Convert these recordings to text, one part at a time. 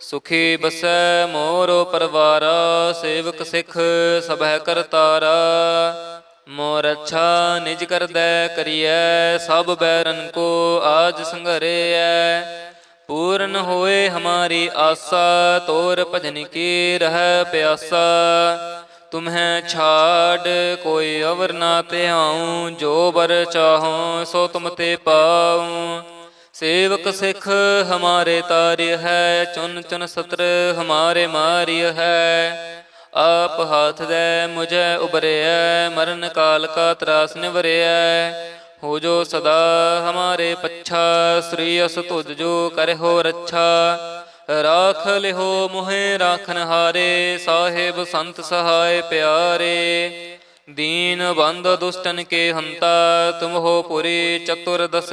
ਸੁਖੀ ਬਸੈ ਮੋਰੋ ਪਰਵਾਰਾ, ਸੇਵਕ ਸਿੱਖ ਸਭੈ ਕਰਤਾਰਾ ਮੋਰ ਅੱਛਾ ਨਿਜ ਕਰਦੈ ਕਰੀਐ, ਸਭ ਬੈਰਨ ਕੋ ਆਜ ਸੰਘਰੇਐ। ਪੂਰਨ ਹੋਏ ਹਮਾਰੀ ਆਸਾ, ਤੋਰ ਭਜਨ ਕੀ ਰਹਿ ਪਿਆਸਾ। ਤੁਮਹਿ ਛਾੜ, ਕੋਈ ਅਵਰ ਨਾ ਧਿਆਉ, ਜੋ ਬਰ ਚਾਹੋ ਸੋ ਤੁਮ ਤੇ ਪਾਉ। ਸੇਵਕ ਸਿੱਖ ਹਮਾਰੇ ਤਾਰਿ ਹੈ, ਚੁਨ ਚੁਨ ਸਤਰ ਹਮਾਰੇ ਮਾਰਿ ਹੈ। ਆਪ ਹਾਥ ਦੇ ਮੁਝੇ ਉਬਰਿਐ ਮਰਨ ਕਾਲ ਕਾ ਤਰਾਸ ਨਿਵਰਿਐ। ਹੋ ਜੋ ਸਦਾ ਹਮਾਰੇ ਪੱਛਾ, ਸ੍ਰੀ ਅਸ ਤੁਜ ਜੋ ਕਰਹੁ ਰੱਛਾ। ਰਾਖ ਲਿਹੋ ਮੁਹਿ ਰਾਖਨ ਹਾਰੇ, ਸਾਹਿਬ ਸੰਤ ਸਹਾਇ ਪਿਆਰੇ। ਦੀਨ ਬੰਦ ਦੁਸ਼ਟਨ ਕੇ ਹੰਤਾ, ਤੁਮ ਹੋ ਪੁਰੀ ਚਤੁਰ ਦਸ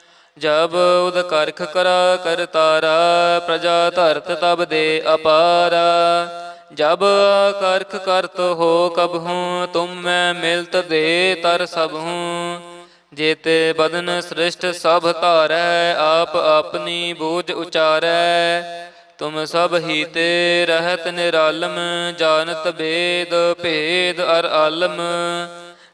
ਜਬ ਉਦ ਕਰਖ ਕਰਾ ਕਰਤਾਰਾ ਪ੍ਰਜਾ ਧਰਤ ਤਬ ਦੇ ਅਪਾਰਾ। ਜਬ ਕਰਖ ਕਰਤ ਹੋ ਕਬ ਹੂੰ, ਤੁਮ ਮੈਂ ਮਿਲਤ ਦੇ ਤਰ ਸਭ ਹੂੰ। ਜੇਤੇ ਬਦਨ ਸ੍ਰਿਸ਼ਟ ਸਭ ਧਾਰੈ, ਆਪ ਆਪਣੀ ਬੂਝ ਉਚਾਰੈ। ਤੁਮ ਸਭ ਹੀ ਤੇ ਰਹਿਤ ਨਿਰਾਲਮ, ਜਾਣਤ ਬੇਦ ਭੇਦ ਅਰ ਆਲਮ।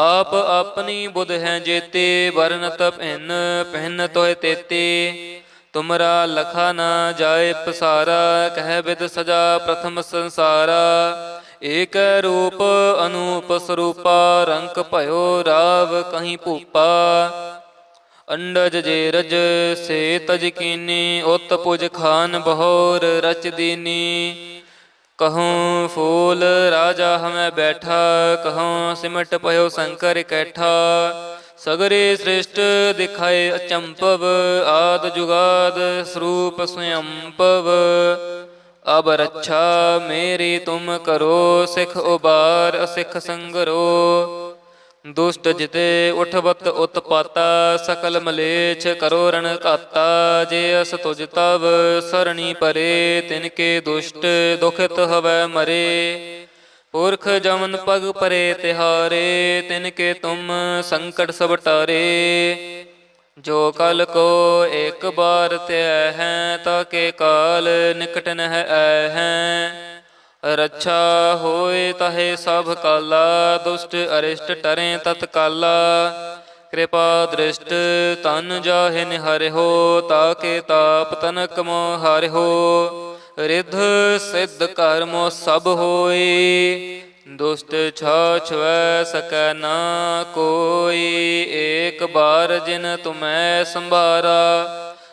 ਆਪ ਆਪਣੀ ਬੁਧ ਹੈ ਜੇਤੇ ਵਰਨਤ ਭਿੰਨ ਭਿੰਨ ਤੋਇ ਤੇਤੇ। ਤੁਮਰਾ ਲਖਾ ਨਾ ਜਾਏ ਪਸਾਰਾ, ਕਹਿ ਬਿਦ ਸਜਾ ਪ੍ਰਥਮ ਸੰਸਾਰਾ। ਏਕ ਰੂਪ ਅਨੂਪ ਸਰੂਪਾ, ਰੰਕ ਭਇਓ ਰਾਵ ਕਹੀਂ ਭੂਪਾ। ਅੰਡਜ ਜੇ ਰਜ ਸੇ ਤਜ ਕੀਨੀ, ਉਤ ਪੁਜ ਖਾਨ ਬਹੋਰ ਰਚ ਦੀਨੀ। ਕਹੂੰ ਫੂਲ ਰਾਜਾ ਹਮੈ ਬੈਠਾ, ਕਹੂੰ ਸਿਮਟ ਪਇਓ ਸ਼ੰਕਰ ਇਕੱਠਾ ਸਗਰੇ ਸ੍ਰਿਸ਼ਟ ਦਿਖਾਏ ਅਚੰਪਵ, ਆਦ ਜੁਗਾਦ ਸਰੂਪ ਸਯੰਪਵ। ਅਬ ਰੱਛਾ, ਮੇਰੀ ਤੁਮ ਕਰੋ, ਸਿਖ ਉਬਾਰ, ਅਸਿਖ ਸੰਗਰੋ। ਦੁਸ਼ਟ ਜਿਤੇ ਉਠਵਤ ਉਤਪਾਤਾ, ਸਕਲ ਮਲੇਛ ਕਰੋ ਰਣ ਘਾਤਾ, ਜੇ ਅਸ ਤੁਜ ਤਵ ਸਰਣੀ ਪਰੇ, ਤਿਨ ਕੇ ਦੁਸ਼ਟ ਦੁਖਿਤ ਹਵੈ ਮਰੇ। ਪੁਰਖ ਜਮਨ ਪਗ ਪਰੇ ਤਿਹਾਰੇ, ਤਿਨ ਕੇ ਤੁਮ ਸੰਕਟ ਸਭ ਟਾਰੇ। ਜੋ ਕਲ ਕੋ ਇੱਕ ਬਾਰ ਧਿਆ ਹੈ, ਤਾ ਕੇ ਕਾਲ ਨਿਕਟ ਨਹਿ ਆਇ ਹੈ। ਰੱਛਾ ਹੋਏ ਤਹੇ ਸਭ ਕਾਲਾ, ਦੁਸ਼ਟ ਅਰਿਸ਼ਟ ਟਰੇ ਤਤਕਾਲਾ ਕਿਰਪਾ ਦ੍ਰਿਸ਼ਟ ਤਨ ਜਾਹਿ ਨਿਹਰਿਓ ਤਾਕੇ ਤਾਪ ਤਨਕ ਮੋ ਹਰਿਓ ਰਿਧ ਸਿੱਧ ਕਰਮੋ ਸਭ ਹੋਏ, ਦੁਸ਼ਟ ਛਾਛਵੈ ਸਕੈ ਨਾ ਕੋਈ। ਏਕ ਬਾਰ ਜਿਨ ਤੁਮੈ ਸੰਭਾਰਾ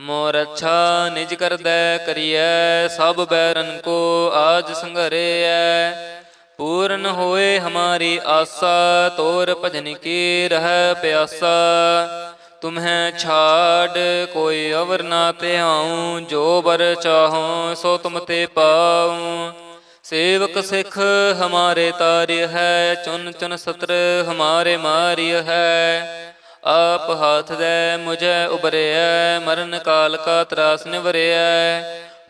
ਮੋਰ ਅੱਛਾ ਨਿਜ ਕਰਦੈ ਕਰੀਐ, ਸਭ ਬੈਰਨ ਕੋ ਆਜ ਸੰਘਰੇਐ। ਪੂਰਨ ਹੋਏ ਹਮਾਰੀ ਆਸਾ, ਤੋਰ ਭਜਨ ਕੀ ਰਹਿ ਪਿਆਸਾ। ਤੁਮਹਿ ਛਾੜ, ਕੋਈ ਅਵਰ ਨਾ ਧਿਆਉ, ਜੋ ਬਰ ਚਾਹੋ, ਸੋ ਤੁਮ ਤੇ ਪਾਉ। ਸੇਵਕ ਸਿੱਖ ਹਮਾਰੇ ਤਾਰਿ ਹੈ, ਚੁਨ ਚੁਨ ਸਤਰ ਹਮਾਰੇ ਮਾਰਿ ਹੈ। ਆਪ ਹਾਥ ਦੇ ਮੁਝੇ ਉਬਰਿਐ ਮਰਨ ਕਾਲ ਕਾ ਤਰਾਸ ਨਿਵਰਿਐ।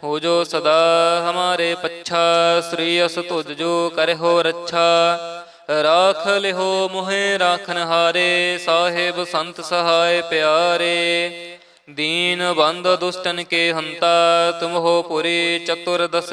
ਹੋ ਜੋ ਸਦਾ ਹਮਾਰੇ ਪੱਛਾ, ਸ੍ਰੀ ਅਸ ਤੁਧ ਜੋ ਕਰਹੁ ਰੱਛਾ। ਰਾਖ ਲਿਹੋ ਮੋਹਿ ਰਾਖਨ ਹਾਰੇ, ਸਾਹਿਬ ਸੰਤ ਸਹਾਇ ਪਿਆਰੇ। ਦੀਨ ਬੰਦ ਦੁਸ਼ਟਨ ਕੇ ਹੰਤਾ ਤੁਮ ਹੋ ਪੁਰੀ ਚਤੁਰ ਦਸ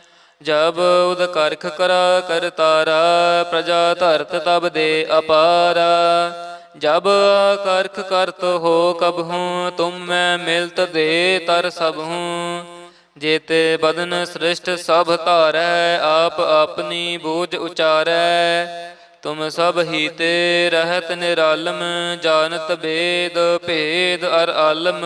ਜਬ ਉਦ ਕਰਖ ਕਰਾ ਕਰਤਾਰਾ ਪ੍ਰਜਾ ਧਰਤ ਤਬ ਦੇ ਅਪਾਰਾ। ਜਬ ਕਰਖ ਕਰਤ ਹੋ ਕਬ ਹੂੰ, ਤੁਮ ਮੈਂ ਮਿਲਤ ਦੇ ਤਰ ਸਭ ਹੂੰ। ਜੇਤੇ ਬਦਨ ਸ੍ਰਿਸ਼ਟ ਸਭ ਧਾਰੈ, ਆਪ ਆਪਣੀ ਬੋਝ ਉਚਾਰੈ। ਤੁਮ ਸਭ ਹੀ ਤੇ ਰਹਿਤ ਨਿਰਾਲਮ, ਜਾਣਤ ਬੇਦ ਭੇਦ ਅਰ ਆਲਮ।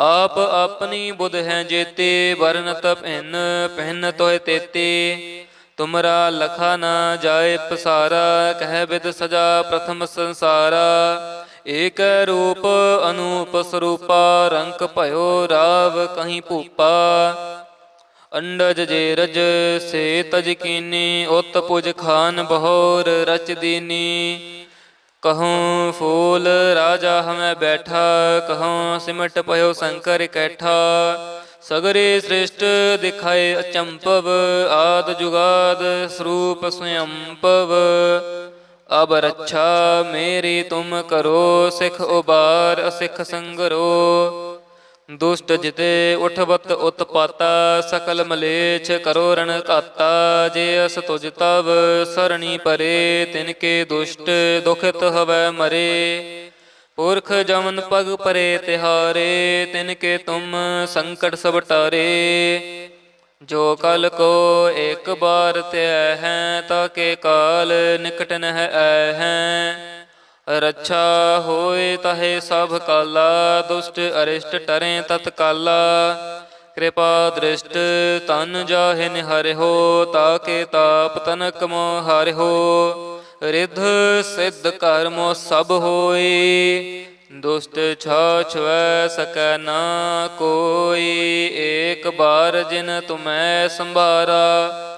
ਆਪ ਆਪਣੀ ਬੁਧ ਹੈ ਜੇਤੇ ਵਰਨਤ ਭਿੰਨ ਭਿੰਨ ਤੋਇ ਤੇਤੇ। ਤੁਮਰਾ ਲਖਾ ਨਾ ਜਾਏ ਪਸਾਰਾ, ਕਹਿ ਬਿਦ ਸਜਾ ਪ੍ਰਥਮ ਸੰਸਾਰਾ। ਏਕ ਰੂਪ ਅਨੂਪ ਸਰੂਪਾ, ਰੰਕ ਭਇਓ ਰਾਵ ਕਹੀਂ ਭੂਪਾ। ਅੰਡਜ ਜੇ ਰਜ ਸੇ ਤਜ ਕੀਨੀ, ਉਤ ਪੁਜ ਖਾਨ ਬਹੋਰ ਰਚ ਦੀਨੀ। ਕਹੂੰ ਫੂਲ ਰਾਜਾ ਹਮੈ ਬੈਠਾ, ਕਹੂੰ ਸਿਮਟ ਪਇਓ ਸ਼ੰਕਰ ਕੈਠਾ। ਸਗਰੇ ਸ੍ਰਿਸ਼ਟ ਦਿਖਾਏ ਅਚੰਪਵ, ਆਦ ਜੁਗਾਦ ਸਰੂਪ ਸਯੰਪਵ। ਅਬ ਰੱਛਾ ਮੇਰੀ ਤੁਮ ਕਰੋ, ਸਿਖ ਉਬਾਰ ਅਸਿਖ ਸੰਗਰੋ। ਦੁਸ਼ਟ ਜਿਤੇ ਉਠਵਤ ਉਤਪਾਤਾ, ਸਕਲ ਮਲੇਛ ਕਰੋ ਰਣ ਘਾਤਾ, ਜੇ ਅਸ ਤੁਜ ਤਵ ਸਰਣੀ ਪਰੇ, ਤਿਨ ਕੇ ਦੁਸ਼ਟ ਦੁਖਿਤ ਹਵੈ ਮਰੇ। ਪੁਰਖ ਜਮਨ ਪਗ ਪਰੇ ਤਿਹਾਰੇ, ਤਿਨ ਕੇ ਤੁਮ ਸੰਕਟ ਸਭ ਟਾਰੇ। ਜੋ ਕਲ ਕੋ ਇੱਕ ਬਾਰ ਤੇ ਹੈ ਤਾਕੇ ਕਾਲ ਨਿਕਟ ਨਹਿ ਹੈ। ਰੱਛਾ ਹੋਏ ਤਹੇ ਸਭ ਕਾਲਾ, ਦੁਸ਼ਟ ਅਰਿਸ਼ਟ ਟਰੇ ਤਤਕਾਲਾ ਕਿਰਪਾ ਦ੍ਰਿਸ਼ਟ ਤਨ ਜਾਹੇ ਨਿਹਰਿਓ ਤਾਕੇ ਤਾਪ ਤਨਕ ਮੋ ਹਰਿਓ ਰਿਧ ਸਿੱਧ ਕਰਮੋ ਸਭ ਹੋਈ ਦੁਸ਼ਟ ਛਾਛਵੈ ਸਕੈ ਨਾ ਕੋਈ। ਏਕ ਬਾਰ ਜਿਨ ਤੁਮੈ ਸੰਭਾਰਾ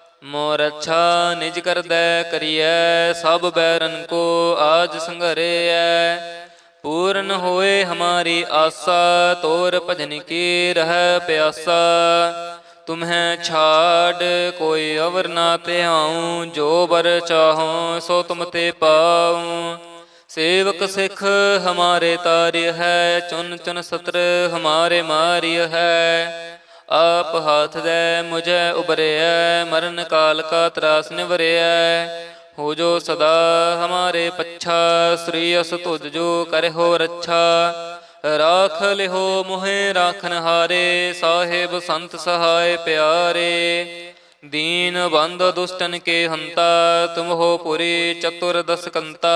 ਮੋਰ ਅੱਛਾ ਨਿਜ ਕਰਦੈ ਕਰੀਐ, ਸਭ ਬੈਰਨ ਕੋ ਆਜ ਸੰਘਰੇਐ। ਪੂਰਨ ਹੋਏ ਹਮਾਰੀ ਆਸਾ, ਤੋਰ ਭਜਨ ਕੀ ਰਹਿ ਪਿਆਸਾ। ਤੁਮਹਿ ਛਾੜ, ਕੋਈ ਅਵਰ ਨਾ ਧਿਆਉ, ਜੋ ਬਰ ਚਾਹੋ, ਸੋ ਤੁਮ ਤੇ ਪਾਉ। ਸੇਵਕ ਸਿਖ ਹਮਾਰੇ ਤਾਰਿ ਹੈ, ਚੁਨ ਚੁਨ ਸਤਰ ਹਮਾਰੇ ਮਾਰਿ ਹੈ। ਆਪ ਹਾਥ ਦੇ ਮੁਝੇ ਉਬਰਿਐ ਮਰਨ ਕਾਲ ਕਾ ਤਰਾਸ ਨਿਵਰਿਐ। ਹੋ ਜੋ ਸਦਾ ਹਮਾਰੇ ਪੱਛਾ, ਸ੍ਰੀ ਅਸ ਤੁਜ ਜੋ ਕਰਹੁ ਰੱਛਾ। ਰਾਖ ਲਿਹੋ ਮੋਹਿ ਰਾਖਨ ਹਾਰੇ, ਸਾਹਿਬ ਸੰਤ ਸਹਾਇ ਪਿਆਰੇ। ਦੀਨ ਬੰਦ ਦੁਸ਼ਟਨ ਕੇ ਹੰਤਾ ਤੁਮ ਹੋ ਪੁਰੀ ਚਤੁਰ ਦਸ ਕੰਤਾ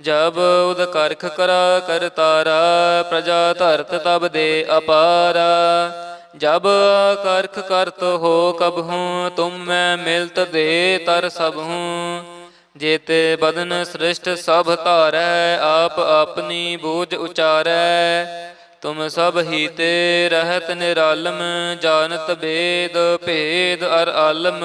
ਜਬ ਉਦ ਕਰਖ ਕਰਾ ਕਰਤਾਰਾ ਪ੍ਰਜਾ ਧਰਤ ਤਬ ਦੇ ਅਪਾਰਾ। ਜਬ ਕਰਖ ਕਰਤ ਹੋ ਕਬ ਹੂੰ, ਤੁਮ ਮੈਂ ਮਿਲਤ ਦੇ ਤਰ ਸਭ ਹੂੰ। ਜੇਤੇ ਬਦਨ ਸ੍ਰਿਸ਼ਟ ਸਭ ਧਾਰੈ, ਆਪ ਆਪਣੀ ਬੂਝ ਉਚਾਰੈ। ਤੁਮ ਸਭ ਹੀ ਤੇ ਰਹਿਤ ਨਿਰਾਲਮ, ਜਾਣਤ ਬੇਦ ਭੇਦ ਅਰ ਆਲਮ।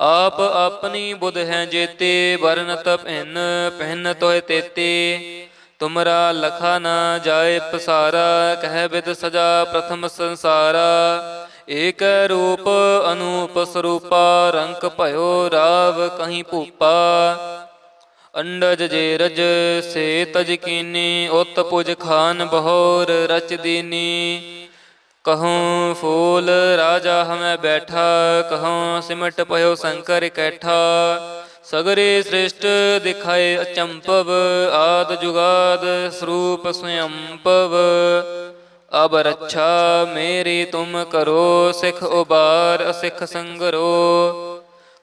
ਆਪ ਆਪਣੀ ਬੁਧ ਹੈ ਜੇਤੇ ਵਰਨਤ ਭਿੰਨ ਭਿੰਨ ਤੋਇ ਤੇਤੇ। ਤੁਮਰਾ ਲਖਾ ਨਾ ਜਾਏ ਪਸਾਰਾ, ਕਹਿ ਬਿਦ ਸਜਾ ਪ੍ਰਥਮ ਸੰਸਾਰਾ। ਏਕ ਰੂਪ ਅਨੂਪ ਸਰੂਪਾ, ਰੰਕ ਭਇਓ ਰਾਵ ਕਹੀਂ ਭੂਪਾ। ਅੰਡਜ ਜੇ ਰਜ ਸੇ ਤਜ ਕੀਨੀ, ਉਤ ਪੁਜ ਖਾਨ ਬਹੋਰ ਰਚ ਦੀਨੀ। ਕਹੂੰ ਫੂਲ ਰਾਜਾ ਹਮੈ ਬੈਠਾ, ਕਹੂੰ ਸਿਮਟ ਪਇਓ ਸ਼ੰਕਰ ਇਕੱਠਾ ਸਗਰੇ ਸ੍ਰਿਸ਼ਟ ਦਿਖਾਏ ਅਚੰਪਵ, ਆਦ ਜੁਗਾਦ ਸਰੂਪ ਸਯੰਪਵ। ਅਬ ਰੱਛਾ ਮੇਰੀ ਤੁਮ ਕਰੋ, ਸਿਖ ਉਬਾਰ ਅਸਿਖ ਸੰਗਰੋ।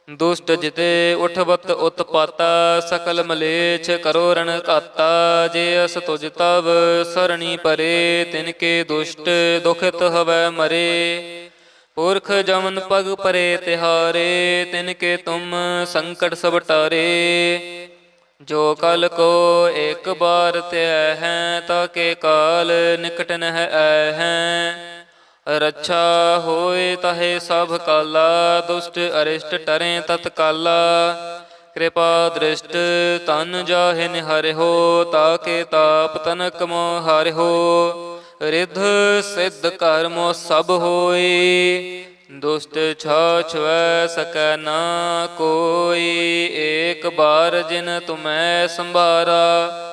ਦੁਸ਼ਟ ਜਿਤੇ ਉਠਵਤ ਉਤਪਾਤਾ, ਸਕਲ ਮਲੇਛ ਕਰੋ ਰਣ ਘਾਤਾ, ਜੇ ਅਸ ਤੁਜ ਤਵ ਸਰਣੀ ਪਰੇ, ਤਿਨ ਕੇ ਦੁਸ਼ਟ ਦੁਖਿਤ ਹਵੈ ਮਰੇ। ਪੁਰਖ ਜਮਨ ਪਗ ਪਰੇ ਤਿਹਾਰੇ, ਤਿਨ ਕੇ ਤੁਮ ਸੰਕਟ ਸਭ ਟਾਰੇ। ਜੋ ਕਲ ਕੋ ਇੱਕ ਬਾਰ ਤੇ ਹੈ, ਤਾ ਕੇ ਕਾਲ ਨਿਕਟ ਨਹ ਐ ਹੈ। ਰੱਛਾ ਹੋਏ ਤਹੇ ਸਭ ਕਾਲਾ, ਦੁਸ਼ਟ ਅਰਿਸ਼ਟ ਟਰੇ ਤਤਕਾਲਾ ਕਿਰਪਾ ਦ੍ਰਿਸ਼ਟ ਤਨ ਜਾਹਿ ਨਿਹਰਿਓ ਤਾਕੇ ਤਾਪ ਤਨਕ ਮੋ ਹਰਿਓ ਰਿਧ ਸਿੱਧ ਕਰਮੋ ਸਭ ਹੋਈ ਦੁਸ਼ਟ ਛਾਛਵੈ ਸਕੈ ਨਾ ਕੋਈ। ਏਕ ਬਾਰ ਜਿਨ ਤੁਮੈ ਸੰਭਾਰਾ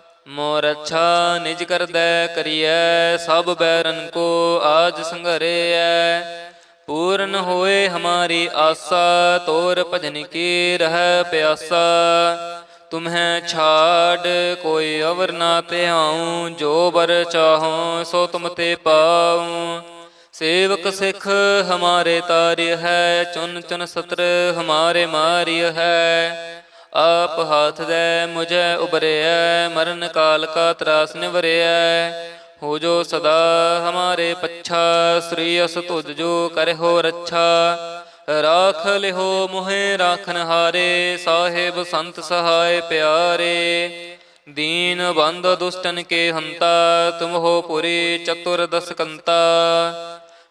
ਮੋਰ ਅੱਛਾ ਨਿਜ ਕਰਦੈ ਕਰੀਐ, ਸਭ ਬੈਰਨ ਕੋ ਆਜ ਸੰਘਰੇਐ। ਪੂਰਨ ਹੋਏ ਹਮਾਰੀ ਆਸਾ, ਤੋਰ ਭਜਨ ਕੀ ਰਹਿ ਪਿਆਸਾ। ਤੁਮਹਿ ਛਾੜ, ਕੋਈ ਅਵਰ ਨਾ ਧਿਆਉ, ਜੋ ਬਰ ਚਾਹੋ, ਸੋ ਤੁਮ ਤੇ ਪਾਉ। ਸੇਵਕ ਸਿੱਖ ਹਮਾਰੇ ਤਾਰਿ ਹੈ, ਚੁਨ ਚੁਨ ਸਤਰ ਹਮਾਰੇ ਮਾਰਿ ਹੈ। ਆਪ ਹਾਥ ਦੇ ਮੁਝੇ ਉਬਰਿਐ ਮਰਨ ਕਾਲ ਕਾ ਤਰਾਸ ਨਿਵਰਿਆ ਹੋ ਜੋ ਸਦਾ ਹਮਾਰੇ ਪੱਛਾ, ਸ੍ਰੀ ਅਸ ਤੁਜ ਜੋ ਕਰਹਿਓ ਰੱਛਾ। ਰਾਖ ਲਿਹੋ ਮੋਹਿ ਰਾਖਨ ਹਾਰੇ, ਸਾਹਿਬ ਸੰਤ ਸਹਾਇ ਪਿਆਰੇ। ਦੀਨ ਬੰਦ ਦੁਸ਼ਟਨ ਕੇ ਹੰਤਾ, ਤੁਮ ਹੋ ਪੁਰੀ ਚਤੁਰ ਦਸ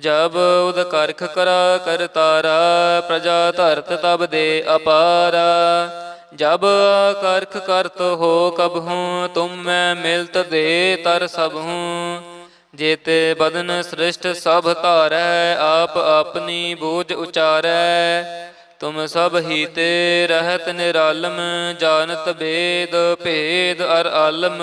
ਜਬ ਉਦ ਕਰਖ ਕਰਾ ਕਰਤਾਰਾ ਪ੍ਰਜਾ ਧਰਤ ਤਬ ਦੇ ਅਪਾਰਾ। ਜਬ ਕਰਖ ਕਰਤ ਹੋ ਕਬ ਹੂੰ, ਤੁਮ ਮੈਂ ਮਿਲਤ ਦੇ ਤਰ ਸਭ ਹੂੰ। ਜੇਤੇ ਬਦਨ ਸ੍ਰਿਸ਼ਟ ਸਭ ਧਾਰੈ, ਆਪ ਆਪਣੀ ਬੋਝ ਉਚਾਰੈ। ਤੁਮ ਸਭ ਹੀ ਤੇ ਰਹਿਤ ਨਿਰਾਲਮ, ਜਾਣਤ ਬੇਦ ਭੇਦ ਅਰ ਆਲਮ।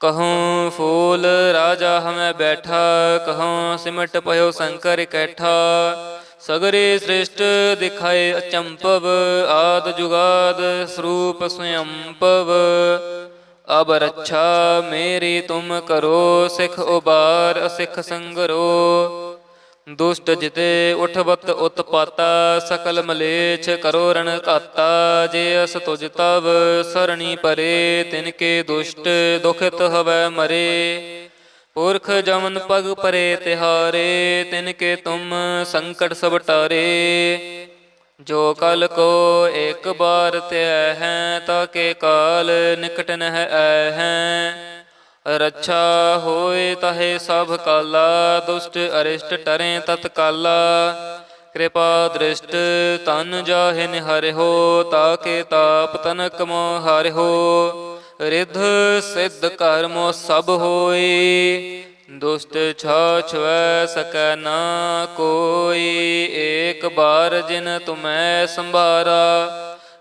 ਕਹੂੰ ਫੂਲ ਰਾਜਾ ਹਮੈ ਬੈਠਾ, ਕਹੂੰ ਸਿਮਟ ਪਇਓ ਸ਼ੰਕਰ ਕੈਠਾ। ਸਗਰੇ ਸ੍ਰਿਸ਼ਟ ਦਿਖਾਏ ਅਚੰਪਵ, ਆਦ ਜੁਗਾਦ ਸਰੂਪ ਸਯੰਪਵ। ਅਬ ਰੱਛਾ ਮੇਰੀ ਤੁਮ ਕਰੋ, ਸਿਖ ਉਬਾਰ ਅਸਿਖ ਸੰਗਰੋ। ਦੁਸ਼ਟ ਜਿਤੇ ਉਠਵਤ ਉਤਪਾਤਾ, ਸਕਲ ਮਲੇਛ ਕਰੋ ਰਣ ਘਾਤਾ, ਜੇ ਅਸ ਤੁਜ ਤਵ ਸਰਣੀ ਪਰੇ, ਤਿਨ ਕੇ ਦੁਸ਼ਟ ਦੁਖਿਤ ਹਵੈ ਮਰੇ। ਪੁਰਖ ਜਮਨ ਪਗ ਪਰੇ ਤਿਹਾਰੇ, ਤਿਨ ਕੇ ਤੁਮ ਸੰਕਟ ਸਭ ਟਾਰੇ। ਜੋ ਕਲ ਕੋ ਇੱਕ ਬਾਰ ਧਿਆ ਹੈ, ਤਾ ਕੇ ਕਾਲ ਨਿਕਟ ਨਹਿ ਹੈ। ਰੱਛਾ ਹੋਏ ਤਹੇ ਸਭ ਕਾਲਾ, ਦੁਸ਼ਟ ਅਰਿਸ਼ਟ ਟਰੇ ਤਤਕਾਲਾ ਕਿਰਪਾ ਦ੍ਰਿਸ਼ਟ ਤਨ ਜਾਹਿ ਨਿਹਰਿਓ ਤਾਕੇ ਤਾਪ ਤਨਕ ਮੋ ਹਰਿਓ ਰਿਧ ਸਿੱਧ ਕਰਮੋ ਸਭ ਹੋਈ ਦੁਸ਼ਟ ਛਾਛ ਵੈ ਸਕੈ ਨਾ ਕੋਈ। ਏਕ ਬਾਰ ਜਿਨ ਤੁਮੈ ਸੰਭਾਰਾ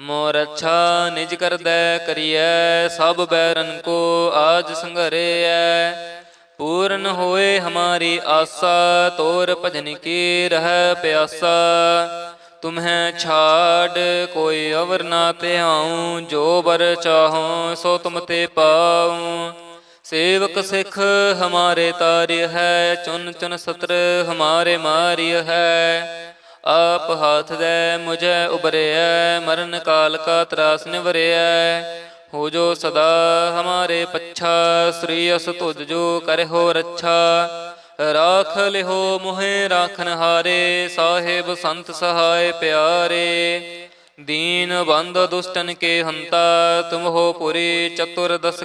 ਮੋਰ ਅੱਛਾ ਨਿਜ ਕਰਦੈ ਕਰੀਐ, ਸਭ ਬੈਰਨ ਕੋ ਆਜ ਸੰਘਰੇਐ। ਪੂਰਨ ਹੋਏ ਹਮਾਰੀ ਆਸਾ, ਤੋਰ ਭਜਨ ਕੀ ਰਹਿ ਪਿਆਸਾ। ਤੁਮਹਿ ਛਾੜ, ਕੋਈ ਅਵਰ ਨਾ ਧਿਆਉ, ਜੋ ਬਰ ਚਾਹੋ, ਸੋ ਤੁਮ ਤੇ ਪਾਉ। ਸੇਵਕ ਸਿਖ ਹਮਾਰੇ ਤਾਰਿ ਹੈ, ਚੁਨ ਚੁਨ ਸਤਰ ਹਮਾਰੇ ਮਾਰਿ ਹੈ। ਆਪ ਹਾਥ ਦੇ ਮੁਝੇ ਉਬਰਿਐ ਮਰਨ ਕਾਲ ਕਾ ਤਰਾਸ ਨਿਵਰਿਐ। ਹੋ ਜੋ ਸਦਾ ਹਮਾਰੇ ਪੱਛਾ, ਸ੍ਰੀ ਅਸ ਤੁਜ ਜੋ ਕਰਿ ਰੱਛਾ। ਰਾਖ ਲਿਹੋ ਮੋਹਿ ਰਾਖਨ ਹਾਰੇ, ਸਾਹਿਬ ਸੰਤ ਸਹਾਇ ਪਿਆਰੇ। ਦੀਨ ਬੰਦ ਦੁਸ਼ਟਨ ਕੇ ਹੰਤਾ, ਤੁਮ ਹੋ ਪੁਰੀ ਚਤੁਰ ਦਸ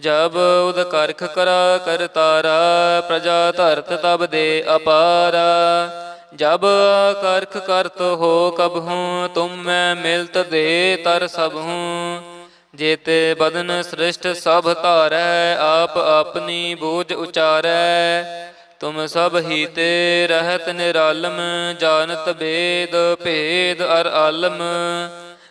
ਜਬ ਉਦ ਕਰਖ ਕਰਾ ਕਰਤਾਰਾ ਪ੍ਰਜਾ ਧਰਤ ਤਬ ਦੇ ਅਪਾਰਾ। ਜਬ ਕਰਖ ਕਰਤ ਹੋ ਕਬ ਹੂੰ, ਤੁਮ ਮੈਂ ਮਿਲਤ ਦੇ ਤਰ ਸਭ ਹੂੰ। ਜੇਤੇ ਬਦਨ ਸ੍ਰਿਸ਼ਟ ਸਭ ਧਾਰੈ, ਆਪ ਆਪਣੀ ਬੋਝ ਉਚਾਰੈ। ਤੁਮ ਸਭ ਹੀ ਤੇ ਰਹਿਤ ਨਿਰਾਲਮ, ਜਾਣਤ ਬੇਦ ਭੇਦ ਅਰ ਆਲਮ।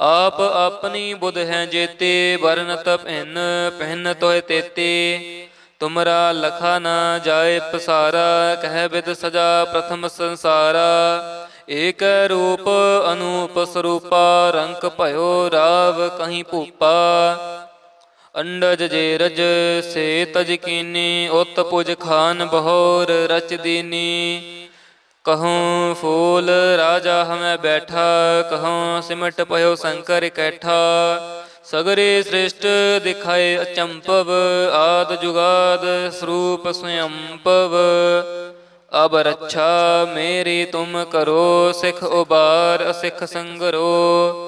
ਆਪ ਆਪਣੀ ਬੁਧ ਹੈ ਜੇਤੇ ਵਰਨਤ ਭਿੰਨ ਪਹਿਨ ਤੋਇ ਤੇਤੇ। ਤੁਮਰਾ ਲਖਾ ਨਾ ਜਾਏ ਪਸਾਰਾ, ਕਹਿ ਬਿਦ ਸਜਾ ਪ੍ਰਥਮ ਸੰਸਾਰਾ। ਏਕ ਰੂਪ ਅਨੂਪ ਸਰੂਪਾ, ਰੰਕ ਭਇਓ ਰਾਵ ਕਹੀਂ ਭੂਪਾ। ਅੰਡਜ ਜੇ ਰਜ ਸੇ ਤਜ ਕੀਨੀ, ਉਤ ਪੁਜ ਖਾਨ ਬਹੋਰ ਰਚ ਦੀਨੀ। ਕਹੂੰ ਫੂਲ ਰਾਜਾ ਹਮੈ ਬੈਠਾ, ਕਹੂੰ ਸਿਮਟ ਪਇਓ ਸ਼ੰਕਰ ਇਕੱਠਾ ਸਗਰੇ ਸ੍ਰਿਸ਼ਟ ਦਿਖਾਏ ਅਚੰਪਵ, ਆਦ ਜੁਗਾਦ ਸਰੂਪ ਸਯੰਪਵ। ਅਬ ਰੱਛਾ ਮੇਰੀ ਤੁਮ ਕਰੋ, ਸਿਖ ਉਬਾਰ ਅਸਿਖ ਸੰਗਰੋ।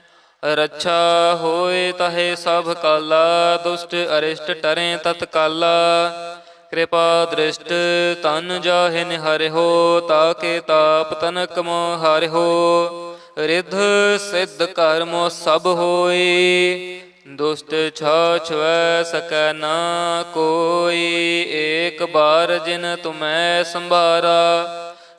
ਰੱਛਾ ਹੋਏ ਤਹੇ ਸਭ ਕਾਲਾ, ਦੁਸ਼ਟ ਅਰਿਸ਼ਟ ਟਰੇ ਤਤਕਾਲਾ ਕਿਰਪਾ ਦ੍ਰਿਸ਼ਟ ਤਨ ਜਾਹਿ ਨਿਹਰਿਓ ਤਾਕੇ ਤਾਪ ਤਨਕ ਮੋ ਹਰਿਓ ਰਿਧ ਸਿੱਧ ਕਰਮੋ ਸਭ ਹੋਈ ਦੁਸ਼ਟ ਛਾਛਵੈ ਸਕੈ ਨਾ ਕੋਈ। ਏਕ ਬਾਰ ਜਿਨ ਤੁਮੈ ਸੰਭਾਰਾ